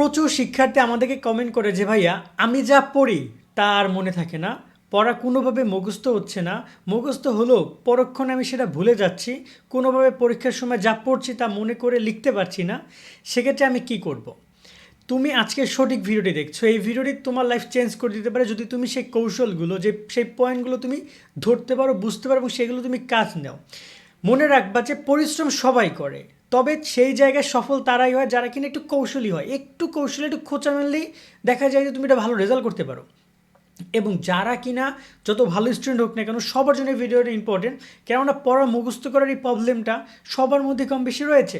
প্রচুর শিক্ষার্থী আমাদেরকে কমেন্ট করে যে, ভাইয়া, আমি যা পড়ি তা আর মনে থাকে না। পড়া কোনোভাবে মুখস্থ হচ্ছে না। মুখস্থ হলেও পরক্ষণে আমি সেটা ভুলে যাচ্ছি। কোনোভাবে পরীক্ষার সময় যা পড়ছি তা মনে করে লিখতে পারছি না। সেক্ষেত্রে আমি কি করব। তুমি আজকে সঠিক ভিডিওটি দেখছ। এই ভিডিওটি তোমার লাইফ চেঞ্জ করে দিতে পারে। যদি তুমি সেই কৌশলগুলো, যে, সেই পয়েন্টগুলো তুমি ধরতে পারো, বুঝতে পারো এবং সেগুলো তুমি কাজ নাও। মনে রাখবা যে, পরিশ্রম সবাই করে। তবে সেই জায়গায় সফল তারাই হয় যারা কিনা একটু কৌশলী হয়। একটু কৌশলী, একটু খোঁচা মারলেই দেখা যায় যে তুমি এটা ভালো রেজাল্ট করতে পারো। এবং যারা কিনা যত ভালো স্টুডেন্ট হোক না কেন, সবার জন্য ভিডিওটা ইম্পর্টেন্ট কেননা পড়া মুখস্থ করার এই প্রবলেমটা সবার মধ্যে কম বেশি রয়েছে।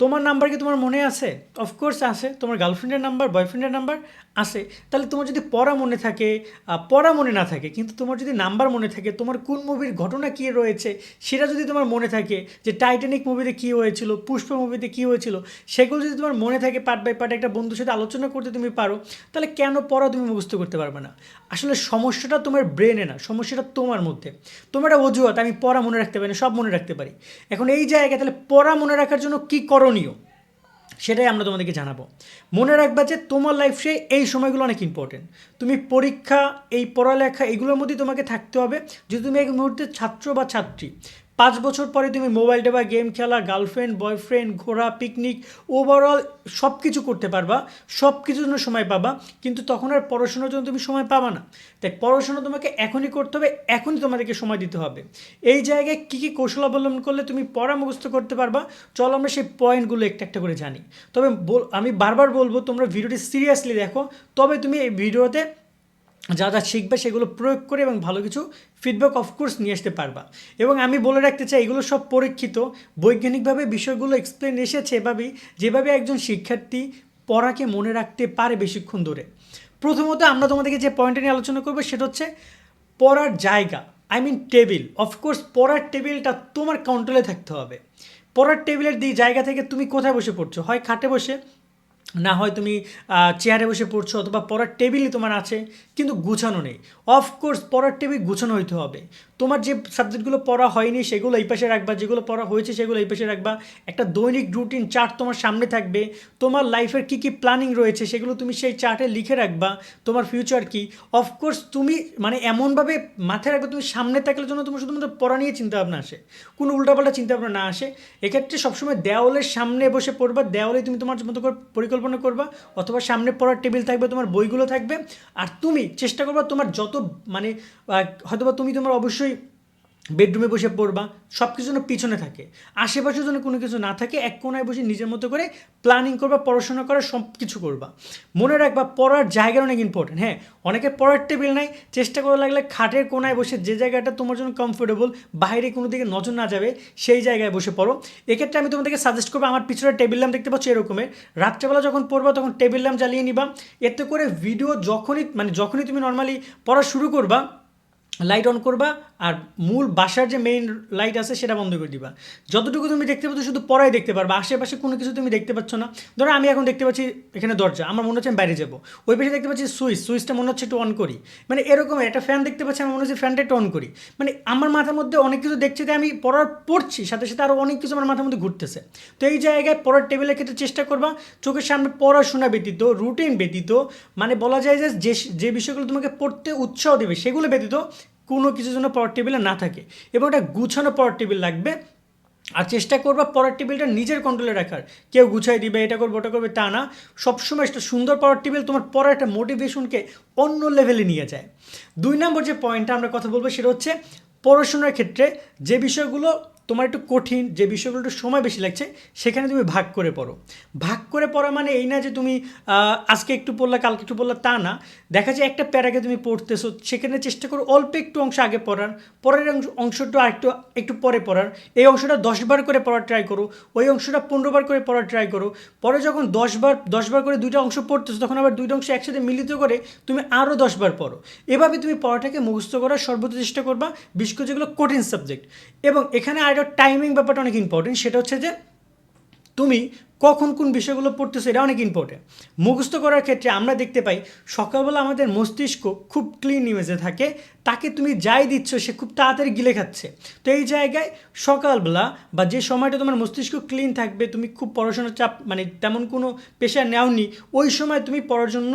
তোমার নাম্বার কি তোমার মনে আছে? অফকোর্স আছে। তোমার গার্লফ্রেন্ডের নাম্বার বয়ফ্রেন্ডের নাম্বার আছে। তাহলে তোমার যদি পড়া মনে থাকে পড়া মনে না থাকে, কিন্তু তোমার যদি নাম্বার মনে থাকে, তোমার কোন মুভির ঘটনা কী রয়েছে, সেটা যদি তোমার মনে থাকে, যে টাইটানিক মুভিতে কী হয়েছিল, পুষ্প মুভিতে কী হয়েছিল, সেগুলো যদি তোমার মনে থাকে পার্ট বাই পার্ট একটা বন্ধুর সাথে আলোচনা করতে তুমি পারো, তাহলে কেন পড়া তুমি মুখস্থ করতে পারবে না? আসলে সমস্যাটা তোমার ব্রেনে না, সমস্যাটা তোমার মধ্যে। তোমার একটা অজুহাত, আমি পড়া মনে রাখতে পারি সব মনে রাখতে পারি। এখন এই জায়গায় তাহলে পড়া মনে রাখার জন্য কী করণীয়। সেটাই আমরা তোমাদেরকে জানাব। মনে রাখবা যে তোমার লাইফে এই সময়গুলো অনেক ইম্পর্টেন্ট তুমি পরীক্ষা, এই পড়ালেখা, এগুলোর মধ্যেই তোমাকে থাকতে হবে। যদি তুমি এক মুহূর্তে ছাত্র বা ছাত্রী পাঁচ বছর পরে তুমি মোবাইল টেপা গেম খেলা গার্লফ্রেন্ড বয়ফ্রেন্ড ঘোরা পিকনিক ওভারঅল সব কিছু করতে পারবা সব কিছুর জন্য সময় পাবা, কিন্তু তখন আর পড়াশোনার জন্য তুমি সময় পাবা না। তাই পড়াশোনা তোমাকে এখনই করতে হবে, এখনই তোমাদেরকে সময় দিতে হবে। এই জায়গায় কী কী কৌশল অবলম্বন করলে তুমি পড়া মুখস্থ করতে পারবা, চলো আমরা সেই পয়েন্টগুলো একটা একটা করে জানি। তবে আমি বারবার বলব, তোমরা ভিডিওটি সিরিয়াসলি দেখো, তবে তুমি এই ভিডিওতে যা যা শিখবে সেগুলো প্রয়োগ করে এবং ভালো কিছু ফিডব্যাক অফকোর্স নিয়ে আসতে পারবা। এবং আমি বলে রাখতে চাই, এগুলো সব পরীক্ষিত। বৈজ্ঞানিকভাবে বিষয়গুলো এক্সপ্লেন এসেছে এভাবেই, যেভাবে একজন শিক্ষার্থী পড়াকে মনে রাখতে পারে বেশিক্ষণ ধরে। প্রথমত আমরা তোমাদেরকে যে পয়েন্টটা নিয়ে আলোচনা করব সেটা হচ্ছে পড়ার জায়গা আই মিন টেবিল অফকোর্স পড়ার টেবিলটা তোমার কন্ট্রোলে থাকতে হবে। পড়ার টেবিলের দিই জায়গা থেকে তুমি কোথায় বসে পড়ছো? হয় খাটে বসে না হয় তুমি চেয়ারে বসে পড়ছো অথবা পড়ার টেবিলই তোমার আছে, কিন্তু গুছানো নেই। অফকোর্স পড়ার টেবিল গুছানো হইতে হবে। তোমার যে সাবজেক্টগুলো পড়া হয়নি, সেগুলো এই পাশে রাখবা, যেগুলো পড়া হয়েছে, সেগুলো এই পাশে রাখবা। একটা দৈনিক রুটিন চার্ট তোমার সামনে থাকবে। তোমার লাইফের কী কী প্ল্যানিং রয়েছে, সেগুলো তুমি সেই চার্টে লিখে রাখবা। তোমার ফিউচার কি? অফকোর্স তুমি মানে এমনভাবে মাথায় রাখবে, তুমি সামনে থাকলে জন্য তোমার শুধুমাত্র পড়া নিয়ে চিন্তা ভাবনা আসে। কোনো উল্টাপাল্টা চিন্তা ভাবনা না আসে। এক্ষেত্রে সবসময় দেওয়ালের সামনে বসে পড়বা। দেওয়ালে তুমি তোমার মতো করে পরিকল্পনা করবা, অথবা সামনে পড়ার টেবিল থাকবে, তোমার বইগুলো থাকবে, আর তুমি চেষ্টা করবা তোমার যত মানে হয়তোবা তুমি তোমার অবশ্যই বেডরুমে বসে পড়বা সব কিছু যেন পিছনে থাকে। আশেপাশে যেন কোনো কিছু না থাকে, এক কোনায় বসে নিজের মতো করে প্ল্যানিং করবা, পড়াশোনা করা সব কিছু করবা। মনে রাখবা, পড়ার জায়গা অনেক ইম্পর্টেন্ট হ্যাঁ? অনেকে পড়ার টেবিল নাই, চেষ্টা করা লাগলে খাটের কোনায় বসে যে জায়গাটা তোমার জন্য কমফোর্টেবল বাইরে কোনো দিকে নজর না যাবে, সেই জায়গায় বসে পড়ো। এক্ষেত্রে আমি তোমাদেরকে সাজেস্ট করব, আমার পিছনে টেবিল ল্যাম্প দেখতে পাচ্ছ এরকমের। রাত্রেবেলা যখন পড়বা, তখন টেবিল ল্যাম্প জ্বালিয়ে নিবা। এতে করে ভিডিও যখনই মানে যখনই তুমি নর্মালি পড়া শুরু করবা লাইট অন করবা আর মূল বাসার যে মেইন লাইট আছে সেটা বন্ধ করে দিবা। যতটুকু তুমি দেখতে পাচ্ছ শুধু পরাই দেখতে পারবা, আশেপাশে কোনো কিছু তুমি দেখতে পাচ্ছ না। ধরো আমি এখন দেখতে পাচ্ছি এখানে দরজা, আমার মনে হচ্ছে আমি বাইরে যাব। ওই পাশে দেখতে পাচ্ছি সুইচ, সুইচটা মনে হচ্ছে একটু অন করি। মানে এরকম একটা ফ্যান দেখতে পাচ্ছি, আমার মনে হচ্ছে ফ্যানটা একটু অন করি। মানে আমার মাথার মধ্যে অনেক কিছু দেখছি যে আমি পড়ার পড়ছি, সাথে সাথে আরও অনেক কিছু আমার মাথার মধ্যে ঘুরতেছে। তো এই জায়গায় পড়ার টেবিলের ক্ষেত্রে চেষ্টা করবা, চোখের সামনে পড়াশোনা ব্যতীত রুটিন ব্যতীত মানে বলা যায় যে যে যে বিষয়গুলো তোমাকে পড়তে উৎসাহ দেবে, সেগুলো ব্যতীত কোনো কিছু যেন পড়ার টেবিলে না থাকে। এবং একটা গুছানো পড়ার টেবিল লাগবে। আর চেষ্টা করবা পড়ার টেবিলটা নিজের কন্ট্রোলে রাখার। কেউ গুছাই দিবে, এটা করবে, ওটা করবে, তা না। সবসময় একটা সুন্দর পড়ার টেবিল তোমার পড়ার একটা মোটিভেশনকে অন্য লেভেলে নিয়ে যায়। দুই নম্বর যে পয়েন্টটা আমরা কথা বলব সেটা হচ্ছে পড়াশোনার ক্ষেত্রে যে বিষয়গুলো তোমার একটু কঠিন, যে বিষয়গুলো একটু সময় বেশি লাগছে, সেখানে তুমি ভাগ করে পড়ো। ভাগ করে পড়া মানে এই না যে তুমি আজকে একটু পড়লা, কালকে একটু পড়লা, তা না। দেখা যায় একটা প্যারাকে তুমি পড়তেছো, সেখানে চেষ্টা করো অল্প একটু অংশ আগে পড়ার, পরের অংশ, অংশটা আরেকটু, একটু পরে পড়ার। এই অংশটা দশবার করে পড়ার ট্রাই করো, ওই অংশটা পনেরো বার করে পড়ার ট্রাই করো। পরে যখন দশবার দশবার করে দুইটা অংশ পড়তেছো, তখন আবার দুইটা অংশ একসাথে মিলিত করে তুমি আরও দশবার পড়ো। এভাবে তুমি পড়াটাকে মুখস্থ করার সর্বোচ্চ চেষ্টা করবা করে যেগুলো কঠিন সাবজেক্ট এবং এখানে আরেকটা টাইমিং ব্যাপারটা অনেক ইম্পর্টেন্ট সেটা হচ্ছে যে তুমি কখন কোন বিষয়গুলো পড়তেছো এটা অনেক ইম্পর্টেন্ট মুখস্থ করার ক্ষেত্রে আমরা দেখতে পাই, সকালবেলা আমাদের মস্তিষ্ক খুব ক্লিন ইমেজে থাকে, তাকে তুমি যাই দিচ্ছ সে খুব তাড়াতাড়ি গিলে খাচ্ছে। তো এই জায়গায় সকালবেলা বা যে সময়টা তোমার মস্তিষ্ক ক্লিন থাকবে, তুমি খুব পড়াশোনার চাপ মানে তেমন কোনো পেশা নেওনি, ওই সময় তুমি পড়ার জন্য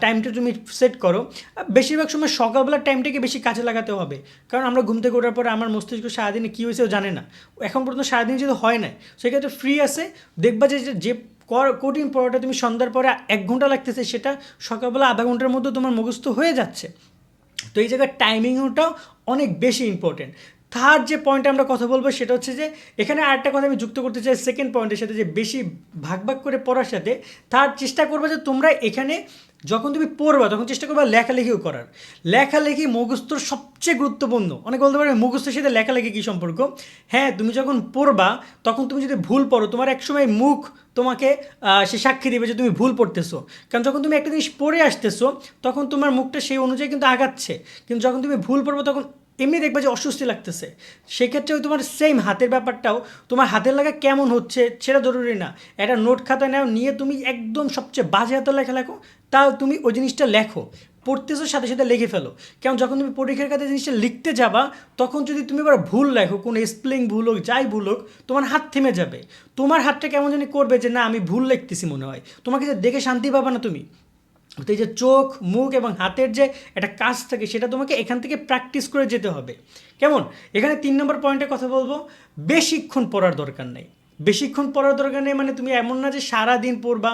টাইমটা তুমি সেট করো। বেশিরভাগ সময় সকালবেলার টাইমটাকে বেশি কাজে লাগাতে হবে। কারণ আমরা ঘুম থেকে ওঠার পরে আমার মস্তিষ্ক সারাদিনে কী হয়েছে ও জানে না। এখন পর্যন্ত সারাদিন যেহেতু হয় না সেক্ষেত্রে ফ্রি আছে। দেখবা যে, যে- কঠিন পড়াটা তুমি সন্ধ্যার পরে এক ঘণ্টা লাগতেছে, সেটা সকালবেলা আধা ঘণ্টার মধ্যে তোমার মুখস্থ হয়ে যাচ্ছে। তো এই জায়গায় টাইমিংটাও অনেক বেশি ইম্পর্টেন্ট থার্ড যে পয়েন্টে আমরা কথা বলব সেটা হচ্ছে যে, এখানে আরেকটা কথা আমি যুক্ত করতে চাই সেকেন্ড পয়েন্টের সাথে যে বেশি ভাগ ভাগ করে পড়ার সাথে, তার চেষ্টা করবে যে তোমরা এখানে যখন তুমি পড়বা, তখন চেষ্টা করবা লেখালেখিও করার। লেখালেখি মুখস্থর সবচেয়ে গুরুত্বপূর্ণ। অনেক বলতে পারবে মুখস্থের সাথে লেখালেখি কী সম্পর্ক? হ্যাঁ তুমি যখন পড়বা, তখন তুমি যদি ভুল পড়ো, তোমার একসময় মুখ তোমাকে সে সাক্ষী দেবে যে তুমি ভুল পড়তেছো। কারণ যখন তুমি একটা জিনিস পড়ে আসতেছো, তখন তোমার মুখটা সেই অনুযায়ী কিন্তু আগাচ্ছে। কিন্তু যখন তুমি ভুল পড়ব, তখন এমনি দেখবে যে অস্বস্তি লাগতেছে। সেক্ষেত্রে তোমার সেম হাতের ব্যাপারটাও, তোমার হাতের লাগা কেমন হচ্ছে সেটা জরুরি না। একটা নোট খাতা নাও, নিয়ে তুমি একদম সবচেয়ে বাজে হাতে লেখা লেখো, তাও তুমি ওই জিনিসটা লেখো। পড়তেছো সাথে সাথে লিখে ফেলো। কেমন যখন তুমি পরীক্ষার কাছে জিনিসটা লিখতে যাবা, তখন যদি তুমি এবার ভুল লেখো, কোনো স্পেলিং ভুল হোক, যাই ভুল হোক, তোমার হাত থেমে যাবে। তোমার হাতটা কেমন জানি করবে যে, না, আমি ভুল লিখতেছি মনে হয়। তোমাকে যে দেখে শান্তি পাবা না তুমি। তো এই যে চোখ, মুখ এবং হাতের যে একটা কাজ থাকে, সেটা তোমাকে এখান থেকে প্র্যাকটিস করে যেতে হবে। কেমন? এখানে তিন নম্বর পয়েন্টে কথা বলব, বেশিক্ষণ পড়ার দরকার নেই। বেশিক্ষণ পড়ার দরকার নেই মানে তুমি এমন না যে সারা দিন পড়বা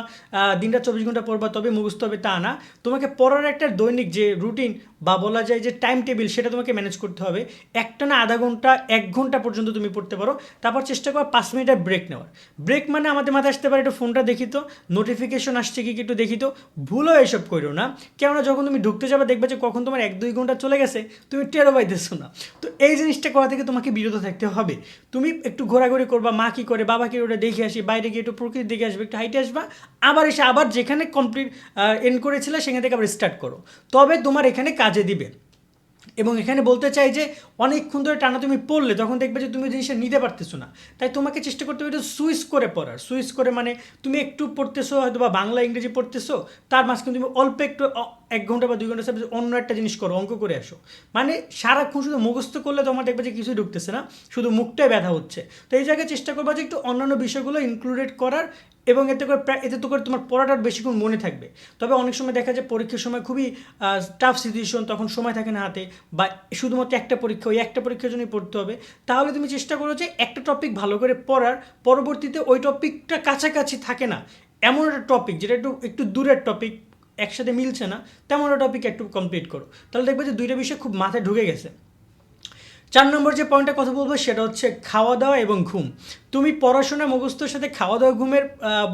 দিনটা চব্বিশ ঘণ্টা পড়বা, তবে মুখস্থ হবে, তা না। তোমাকে পড়ার একটা দৈনিক যে রুটিন বা বলা যায় যে টাইম টেবিল সেটা তোমাকে ম্যানেজ করতে হবে। একটা না আধা ঘণ্টা, এক ঘণ্টা পর্যন্ত তুমি পড়তে পারো। তারপর চেষ্টা করো পাঁচ মিনিটের ব্রেক নেওয়ার। ব্রেক মানে আমাদের মাথায় আসতে পারে একটু ফোনটা দেখি তো নোটিফিকেশন আসছে কি একটু দেখি তো। ভুলও এসব করো না। কেননা যখন তুমি ঢুকতে যাবে, দেখবে যে কখন তোমার এক দুই ঘণ্টা চলে গেছে, তুমি টেরো পাইতেছো না। তো এই জিনিসটা করা থেকে তোমাকে বিরত থাকতে হবে। তুমি একটু ঘোরাঘুরি করবা, মা কী করে, বাবা কী করে দেখে আসি, বাইরে গিয়ে একটু প্রকৃতি দেখে আসবে, একটু হাইটে আসবা, আবার এসে আবার যেখানে কমপ্লিট এন্ড করেছিলে সেখান থেকে আবার স্টার্ট করো। তবে তোমার এখানে কাজে দিবে। এবং এখানে বলতে চাই যে অনেকক্ষণ ধরে টানা তুমি পড়লে, তখন দেখবে যে তুমি জিনিসটা নিতে পারতেছো না। তাই তোমাকে চেষ্টা করতে হবে একটু সুইচ করে পড়ার। সুইচ করে মানে তুমি একটু পড়তেছো হয়তো বা বাংলা, ইংরেজি পড়তেছো, তার মাঝখানে তুমি অল্প একটু এক ঘণ্টা বা দুই ঘণ্টা সাথে অন্য একটা জিনিস করো, অঙ্ক করে আসো। মানে সারাক্ষণ শুধু মুখস্থ করলে তোমার দেখবে যে কিছুই ঢুকতেছে না, শুধু মুখটাই ব্যথা হচ্ছে। তো এই জায়গায় চেষ্টা করবা যে একটু অন্যান্য বিষয়গুলো ইনক্লুডেড করার এবং এতে করে এতে তো করে তোমার পড়াটা বেশিক্ষণ মনে থাকবে। তবে অনেক সময় দেখা যায় পরীক্ষার সময় খুবই টাফ সিচুয়েশন তখন সময় থাকে না হাতে বা শুধুমাত্র একটা পরীক্ষা, ওই একটা পরীক্ষার জন্যই পড়তে হবে। তাহলে তুমি চেষ্টা করো যে একটা টপিক ভালো করে পড়ার, পরবর্তীতে ওই টপিকটা কাছাকাছি থাকে না। এমন একটা টপিক যেটা একটু একটু দূরের টপিক একসাথে মিলছে না, তেমন একটা টপিক একটু কমপ্লিট করো। তাহলে দেখবে যে দুইটা বিষয় খুব মাথায় ঢুকে গেছে। চার নম্বর যে পয়েন্টটা কথা বলব সেটা হচ্ছে খাওয়া দাওয়া এবং ঘুম। তুমি পড়াশোনা মুখস্থর সাথে খাওয়া দাওয়া ঘুমের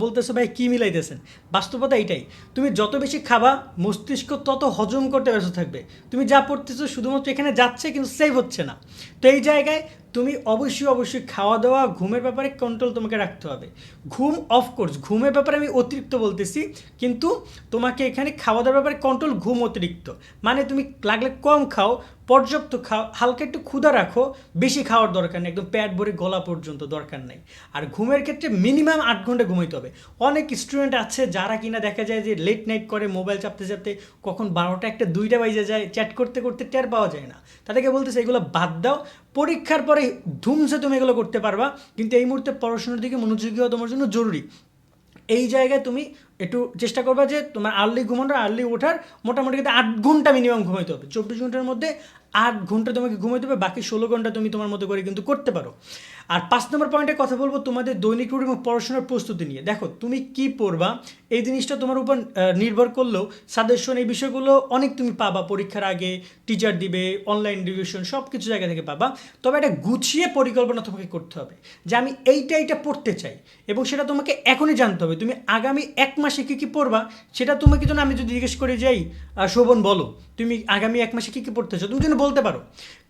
বলতেছো ভাই কী মিলাইতেছেন? বাস্তবতা এইটাই। তুমি যত বেশি খাবা, মস্তিষ্ক তত হজম করতে ব্যস্ত থাকবে। তুমি যা পড়তেছো শুধুমাত্র এখানে যাচ্ছে কিন্তু সেভ হচ্ছে না। তো এই জায়গায় তুমি অবশ্যই অবশ্যই খাওয়া দাওয়া, ঘুমের ব্যাপারে কন্ট্রোল তোমাকে রাখতে হবে। ঘুম অফকোর্স ঘুমের ব্যাপারে আমি অতিরিক্ত বলতেছি, কিন্তু তোমাকে এখানে খাওয়া দাওয়ার ব্যাপারে কন্ট্রোল ঘুম অতিরিক্ত। মানে তুমি লাগলে কম খাও, পর্যাপ্ত খাও, হালকা একটু ক্ষুধা রাখো, বেশি খাওয়ার দরকার নেই, একদম প্যাট ভরে গলা পর্যন্ত দরকার নেই। আর ঘুমের ক্ষেত্রে মিনিমাম আট ঘণ্টা ঘুমাইতে হবে। অনেক স্টুডেন্ট আছে যারা কিনা দেখা যায় যে লেট নাইট করে মোবাইল চাপতে চাপতে কখন বারোটা একটা, দুইটা বাজে যায় চ্যাট করতে করতে টের পাওয়া যায় না। তাদেরকে বলতেছে, এগুলো বাদ দাও পরীক্ষার পরে ধুমসে তুমি এগুলো করতে পারবা, কিন্তু এই মুহূর্তে পড়াশোনার দিকে মনোযোগী হওয়া তোমার জন্য জরুরি। এই জায়গায় তুমি একটু চেষ্টা করবা যে তোমার আর্লি ঘুমানো আর্লি ওঠার মোটামুটি কিন্তু আট ঘণ্টা মিনিমাম ঘুমাইতে হবে। চব্বিশ ঘণ্টার মধ্যে আট ঘণ্টা তোমাকে ঘুমাইতে হবে, বাকি ষোলো ঘণ্টা তুমি তোমার মতো করে কিন্তু করতে পারো। আর পাঁচ নম্বর পয়েন্টে কথা বলব তোমাদের দৈনিক রুটিন এবং পড়াশোনার প্রস্তুতি নিয়ে। দেখো, তুমি কি পড়বা, এই জিনিসটা তোমার উপর নির্ভর করলেও সাজেশন এই বিষয়গুলো অনেক তুমি পাবা। পরীক্ষার আগে টিচার দিবে অনলাইন রিভিশন সব কিছু জায়গা থেকে পাবা। তবে একটা গুছিয়ে পরিকল্পনা তোমাকে করতে হবে যে আমি এইটা এইটা পড়তে চাই এবং সেটা তোমাকে এখনই জানতে হবে। তুমি আগামী এক মাসে কী কী পড়বা, সেটা তোমাকে যেন আমি যদি জিজ্ঞেস করে যাই শোভন বলো, তুমি আগামী এক মাসে কী কী পড়তে চাও তুমি যেন বলতে পারো।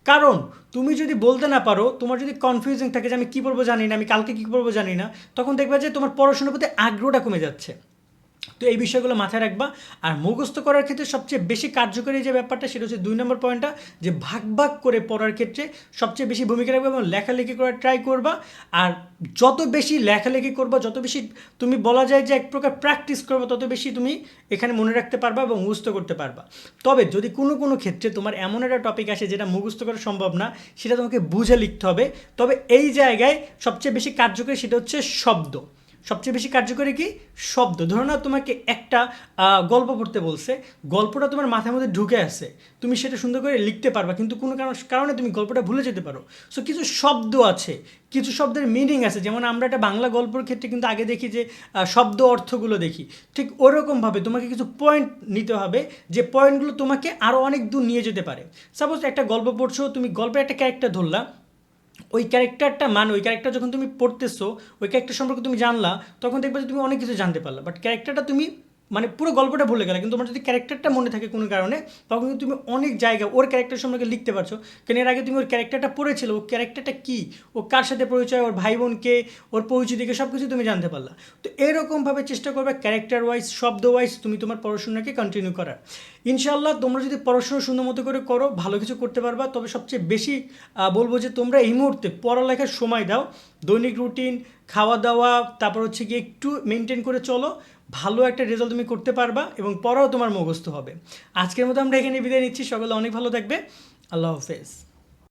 কারণ তুমি যদি বলতে না পারো, তোমার যদি কনফিউজিং থাকে যে আমি কী পড়ব জানি না, আমি কালকে কী পড়ব জানি না, তখন দেখবে যে তোমার পড়াশোনার প্রতি আগ্রহটা কমে যাচ্ছে। তো এই বিষয়গুলো মাথায় রাখবা। আর মুখস্থ করার ক্ষেত্রে সবচেয়ে বেশি কার্যকরী যে ব্যাপারটা, সেটা হচ্ছে দুই নম্বর পয়েন্টটা, যে ভাগ ভাগ করে পড়ার ক্ষেত্রে সবচেয়ে বেশি ভূমিকা রাখবে এবং লেখালেখি করার ট্রাই করবা। আর যত বেশি লেখালেখি করবা, যত বেশি তুমি বলা যায় যে এক প্রকার প্র্যাকটিস করবা, তত বেশি তুমি এখানে মনে রাখতে পারবা এবং মুখস্থ করতে পারবা। তবে যদি কোনো কোনো ক্ষেত্রে তোমার এমন একটা টপিক আসে যেটা মুখস্থ করা সম্ভব না, সেটা তোমাকে বুঝে লিখতে হবে। তবে এই জায়গায় সবচেয়ে বেশি কার্যকরী সেটা হচ্ছে শব্দ। সবচেয়ে বেশি কার্যকরী কি? শব্দ। ধরো না তোমাকে একটা গল্প পড়তে বলছে, গল্পটা তোমার মাথার মধ্যে ঢুকে আছে, তুমি সেটা সুন্দর করে লিখতে পারবা, কিন্তু কোনো কারণ- তুমি গল্পটা ভুলে যেতে পারো। সো কিছু শব্দ আছে, কিছু শব্দের মিনিং আছে, যেমন আমরা একটা বাংলা গল্পের ক্ষেত্রে কিন্তু আগে দেখি যে শব্দ অর্থগুলো দেখি। ঠিক ওরকমভাবে তোমাকে কিছু পয়েন্ট নিতে হবে, যে পয়েন্টগুলো তোমাকে আরও অনেক দূর নিয়ে যেতে পারে। সাপোজ একটা গল্প পড়ছো, তুমি গল্পের একটা ক্যারেক্টার ধরলা ওই ক্যারেক্টারটা মানে ওই ক্যারেক্টার যখন তুমি পড়তেছো, ওই ক্যারেক্টার সম্পর্কে তুমি জানলা, তখন দেখবে যে তুমি অনেক কিছু জানতে পারলা। বাট ক্যারেক্টারটা তুমি মানে পুরো গল্পটা ভুলে গেলে, কিন্তু তোমার যদি ক্যারেক্টারটা মনে থাকে কোনো কারণে, তখন কিন্তু তুমি অনেক জায়গা, ওর ক্যারেক্টার সম্পর্কে লিখতে পারছ। কেন এর আগে তুমি ওর ক্যারেক্টারটা পড়েছিলে ও ক্যারেক্টারটা কী? ও কার সাথে পরিচয়, ওর ভাই বোনকে ওর পরিচয় দিকে সব কিছু তুমি জানতে পারলা। তো এরকমভাবে চেষ্টা করবে ক্যারেক্টার ওয়াইজ শব্দ ওয়াইজ তুমি তোমার পড়াশোনাকে কন্টিনিউ করার। ইনশাল্লাহ তোমরা যদি পড়াশোনা সুন্দর মতো করে করো, ভালো কিছু করতে পারবা, তবে সবচেয়ে বেশি বলব যে তোমরা এই মুহূর্তে পড়ালেখার সময় দাও। দৈনিক রুটিন খাওয়া দাওয়া, তারপর হচ্ছে গিয়ে একটু মেনটেন করে চলো। ভালো একটা রেজাল্ট তুমি করতে পারবা এবং পড়াও তোমার মুখস্থ হবে। আজকের মতো আমরা এখানে বিদায় নিচ্ছি। সকলে অনেক ভালো থাকবে। আল্লাহ হাফেজ।